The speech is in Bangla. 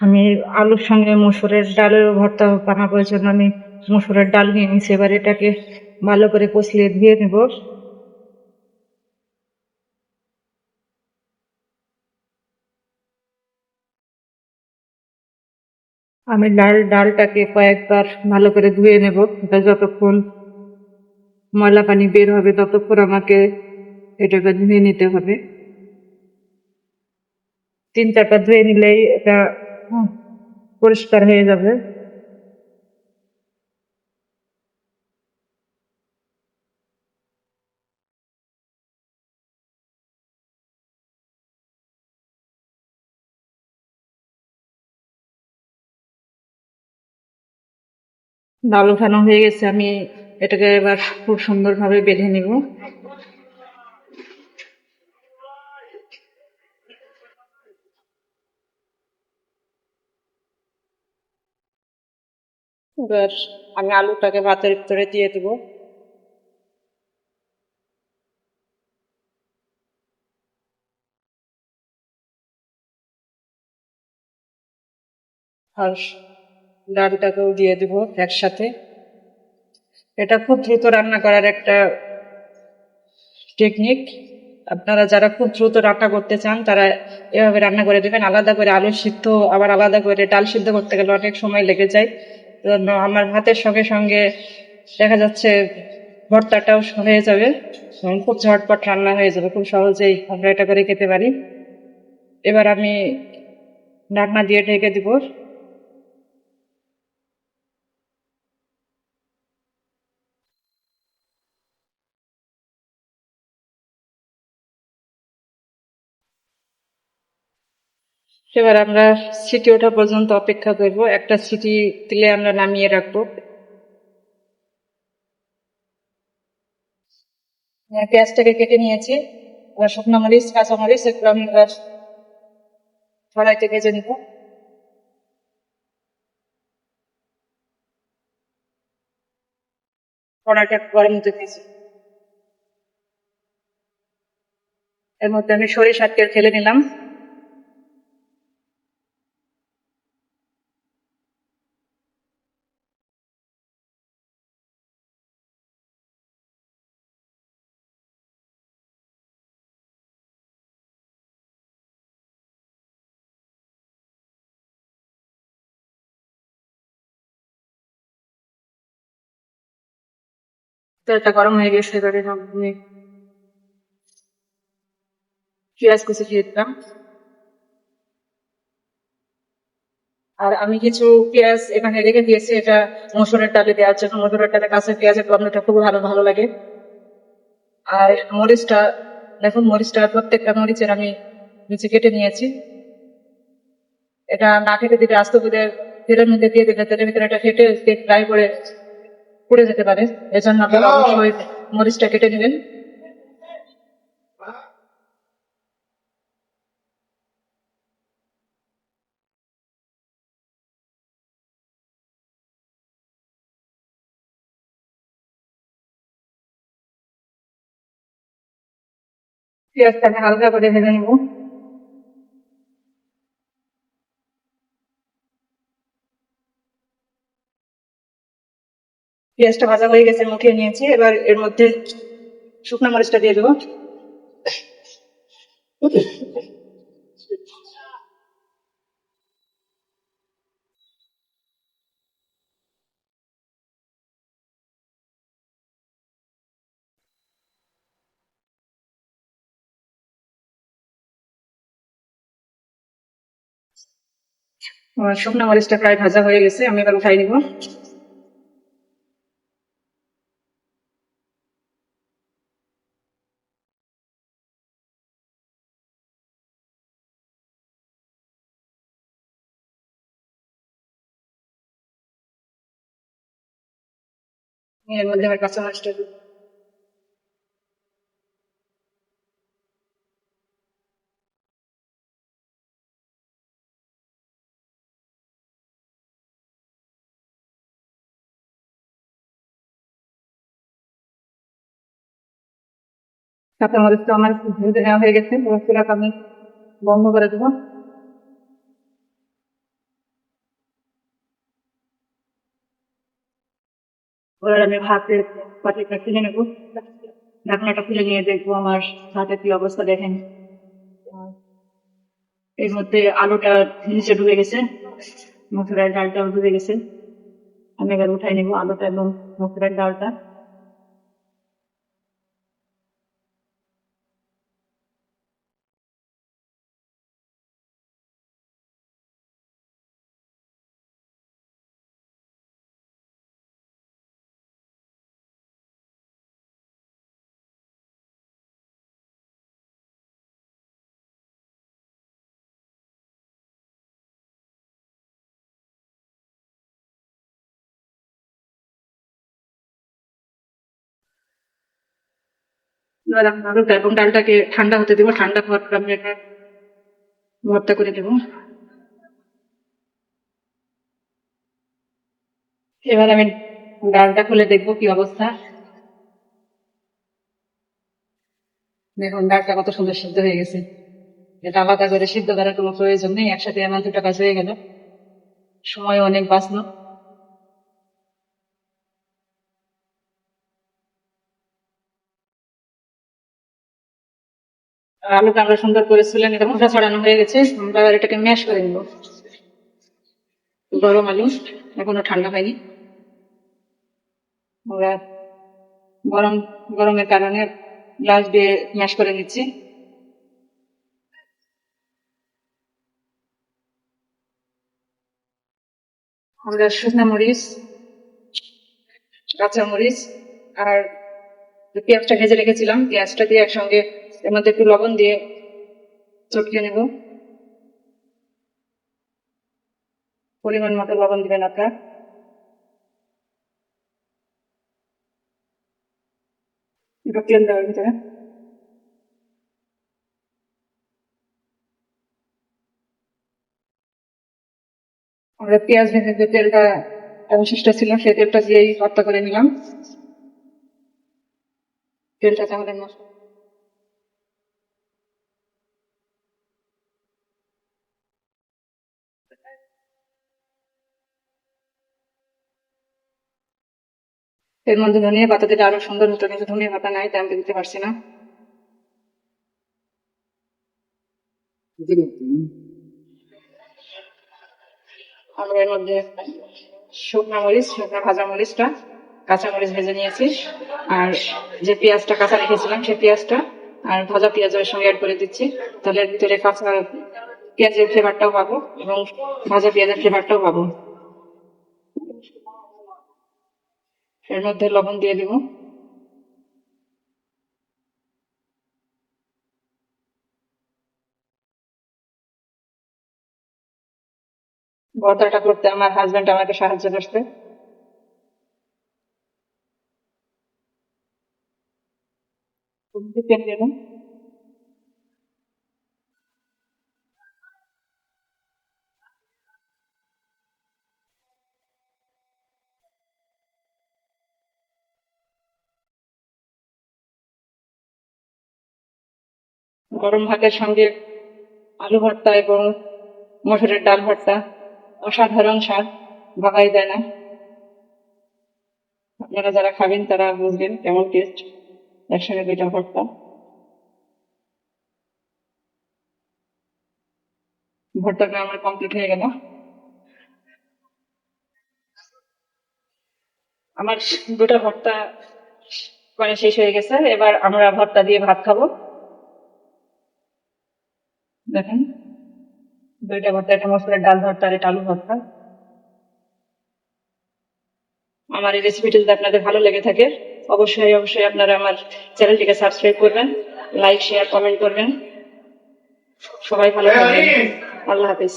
আমি আলুর সঙ্গে মসুরের ডালের ভর্তা বানাবার জন্য আমি মসুরের ডাল নিয়ে নিয়েছি এবার এটাকে ভালো করে কষিয়ে দিয়ে নেব। আমি ডাল, ডালটাকে কয়েকবার ভালো করে ধুয়ে নেব। এটা যতক্ষণ ময়লা পানি বের হবে ততক্ষণ আমাকে এটাকে ধুয়ে নিতে হবে। তিন চারটা ধুয়ে নিলেই এটা পরিষ্কার হয়ে যাবে। ডাল উঠানো হয়ে গেছে আমি এটাকে এবার খুব সুন্দরভাবে বেঁধে নিব। এবার আমি আলুটাকে ভাতের ভিতরে দিয়ে দেবো। আর ডালটাকেও দিয়ে দেবো একসাথে। এটা খুব দ্রুত রান্না করার একটা টেকনিক আপনারা যারা খুব দ্রুত রান্না করতে চান, তারা এভাবে রান্না করে দেবেন। আলাদা করে আলু সিদ্ধ, আবার আলাদা করে ডাল সিদ্ধ করতে গেলে অনেক সময় লেগে যায়। জন্য আমার ভাতের সঙ্গে সঙ্গে দেখা যাচ্ছে ভর্তাটাও হয়ে যাবে খুব ঝটপট রান্না হয়ে যাবে। খুব সহজেই আমরা এটা করে খেতে পারি। এবার আমি ঢাকনা দিয়ে ঢেকে দিব। এবার আমরা সিটি ওঠা পর্যন্ত অপেক্ষা করব। একটা সিটি দিলে আমরা নামিয়ে রাখব। হ্যাঁ, পেঁয়াজটাকে কেটে নিয়েছি। এবার শুকনো মরিচ কাঁচা মরিচ এগুলো আমি কড়াইতে ভেজে নিব। এর মধ্যে আমি সরিষার তেল ঢেলে নিলাম। তেলটা গরম হয়ে গেছে এবারে পেঁয়াজ কুচি দিয়ে দিলাম আর আমি কিছু পেঁয়াজ এখানে রেখে দিয়েছি, এটা মসুরের ডালে দেওয়ার জন্য। মসুরের ডালে কাঁচা পেঁয়াজের গন্ধটা খুব ভালো ভালো লাগে। আর মরিচটা, দেখুন, মরিচটা প্রত্যেকটা মরিচের আমি নিচে কেটে নিয়েছি। এটা না খেতে দিলে আস্ত করে তেলের মধ্যে দিয়ে দিলে তেলের ভিতরে এটা ফেটে ফ্রাই করে পুড়ে যেতে পারে। এজন্য আপনারা অবশ্যই মরিচটা কেটে নেবেন। পেঁয়াজটাকে হালকা করে ভেজে নেব। পেঁয়াজটা ভাজা হয়ে গেছে মুখিয়ে নিয়েছি। এবার এর মধ্যে শুকনো মরিচটা দিয়ে দেবো। শুকনো মরিচটা প্রায় ভাজা হয়ে গেছে, আমি এবার উঠাই নিব। এর মধ্যে আমার মাছটা দিই। কাঁচা মরিচটা আমার হয়ে গেছে আমি বন্ধ করে দেবো এবার আমি ভাতের পাতিটা খুলে নেব ঢাকনাটা খুলে নিয়ে দেখব আমার হাতে কি অবস্থা দেখেন। এর মধ্যে আলুটা নিচে ডুবে গেছে মসুরের ডালটাও ডুবে গেছে। আমি এবার উঠাই নেব আলুটা এবং মসুরের ডালটা। আলুটা এবং ডালটাকে ঠান্ডা হতে দেবো, ঠান্ডা হওয়ার পর আমি এটা ভর্তা করে দেবো। এবার আমি ডালটা খুলে দেখব কি অবস্থা। দেখুন, ডালটা কত সুন্দর সিদ্ধ হয়ে গেছে। এটা আলাদা করে সিদ্ধ করার কোনো প্রয়োজন নেই, একসাথে আমার দুটো কাজ হয়ে গেল। সময় অনেক বাঁচলো। আমরা সুন্দর ছড়ানো হয়ে গেছে, আমরা এটাকে ম্যাশ করে নিব। গরম আলু, এখনও ঠান্ডা হয়নি। গরম, গরমের কারণে গ্লাস দিয়ে ম্যাশ করে নিচ্ছি। আমরা শুকনা মরিচ, কাঁচা মরিচ আর পেঁয়াজটা ভেজে রেখেছিলাম। পেঁয়াজটা দিয়ে একসঙ্গে এর মধ্যে একটু লবণ দিয়ে চটকে নেব। পরিমাণ মতো লবণ দিবেন আপনার। একটু তেল দেওয়ার ভিতরে। আমরা পেঁয়াজ ভেজে যে তেলটা অবশিষ্ট ছিল, সেই তেলটা দিয়েই ভর্তা করে নিলাম। তেলটা তাহলে নষ্ট এর মধ্যে ধনিয়া পাতা দিলে আরও সুন্দর হতো কিন্তু ধনিয়া পাতা নাই দিতে পারছি না। আমরা এর মধ্যে শুকনো মরিচ, শুকনো ভাজা মরিচটা, কাঁচা মরিচ ভেজে নিয়েছি। আর যে পেঁয়াজটা কাঁচা রেখেছিলাম, সেই পেঁয়াজটা আর ভাজা পেঁয়াজ এর সঙ্গে অ্যাড করে দিচ্ছি। তাহলে এর ভিতরে কাঁচা পেঁয়াজের ফ্লেভারটাও পাবো এবং ভাজা পেঁয়াজের ফ্লেভারটাও পাবো। এর মধ্যে লবণ দিয়ে দিব। ভর্তাটা করতে আমার হাজবেন্ড আমাকে সাহায্য করছে। তেল দেব গরম ভাতের সঙ্গে আলু ভর্তা এবং মসুরের ডাল ভর্তা। অসাধারণ স্বাদ, ভাবাই দেয় না। আপনারা যারা খাবেন তারা বুঝবেন কেমন টেস্ট একসঙ্গে দুইটা ভর্তা। ভর্তাটা আমার কমপ্লিট হয়ে গেল। আমার দুটা ভর্তা মানে শেষ হয়ে গেছে। এবার আমরা ভর্তা দিয়ে ভাত খাব। দেখেন। দুইটা ভর্তা একটা মসুরের ডাল ভর্তা আর এটা আলু ভর্তা। আমার এই রেসিপিটি যদি আপনাদের ভালো লেগে থাকে অবশ্যই অবশ্যই আপনারা আমার চ্যানেলটিকে সাবস্ক্রাইব করবেন লাইক শেয়ার কমেন্ট করবেন। সবাই ভালো থাকবেন। আল্লাহ হাফিজ।